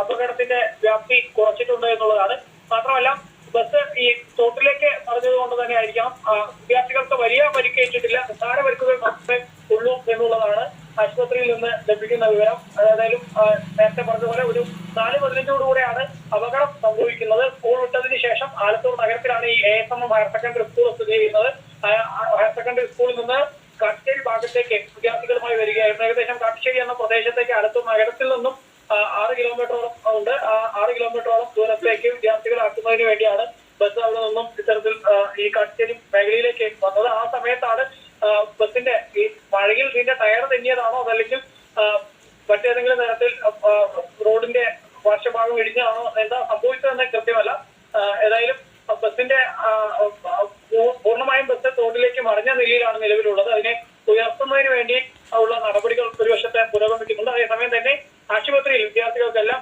അപകടത്തിന്റെ വ്യാപ്തി കുറച്ചിട്ടുണ്ട് എന്നുള്ളതാണ്. മാത്രമല്ല ബസ് ഈ തോട്ടിലേക്ക് പറഞ്ഞത് കൊണ്ട് തന്നെ ആയിരിക്കണം. വിദ്യാർത്ഥികൾക്ക് വലിയ പരിക്കേറ്റിട്ടില്ല. നിസ്സാര പരിക്കുകൾ മാത്രമേ ഉള്ളൂ എന്നുള്ളതാണ് ആശുപത്രിയിൽ നിന്ന് ലഭിക്കുന്ന വിവരം. അതായാലും നേരത്തെ പറഞ്ഞതുപോലെ ഒരു നാല് പതിനഞ്ചോടുകൂടെയാണ് അപകടം സംഭവിക്കുന്നത്. സ്കൂൾ വിട്ടതിന് ശേഷം ആലത്തൂർ നഗരത്തിലാണ് ഈ A S M higher secondary school സ്ഥിതി ചെയ്യുന്നത്. ഹയർ സെക്കൻഡറി സ്കൂളിൽ നിന്ന് കാട്ടുശ്ശേരി ഭാഗത്തേക്ക് വിദ്യാർത്ഥികളുമായി വരികയായിരുന്നു. ഏകദേശം കാട്ടുശ്ശേരി എന്ന പ്രദേശത്തേക്ക് ആലത്തൂർ നഗരത്തിൽ നിന്നും ആറ് കിലോമീറ്ററോളം ഉണ്ട്. ആ ആറ് കിലോമീറ്ററോളം ദൂരത്തേക്ക് വിദ്യാർത്ഥികളാക്കുന്നതിന് വേണ്ടിയാണ് ബസ് അവിടെ നിന്നും ഇത്തരത്തിൽ ഈ കാട്ടേരി മേഖലയിലേക്ക് വന്നത്. ആ സമയത്താണ് ബസിന്റെ ഈ മഴയിൽ ഇതിന്റെ ടയർ തെന്നിയതാണോ അതല്ലെങ്കിൽ മറ്റേതെങ്കിലും തരത്തിൽ റോഡിന്റെ വർഷഭാഗം ഇടിഞ്ഞതാണോ എന്താ സംഭവിച്ചതെന്ന് കൃത്യമല്ല. ഏതായാലും ബസിന്റെ പൂർണമായും ബസ് തോട്ടിലേക്ക് മറിഞ്ഞ നിലയിലാണ് നിലവിലുള്ളത്. അതിനെ ഉയർത്തുന്നതിന് വേണ്ടി ഉള്ള നടപടികൾ ഒരു വശത്തെ പുരോഗമിക്കുന്നു. ആശുപത്രിയിൽ വിദ്യാർത്ഥികൾക്കെല്ലാം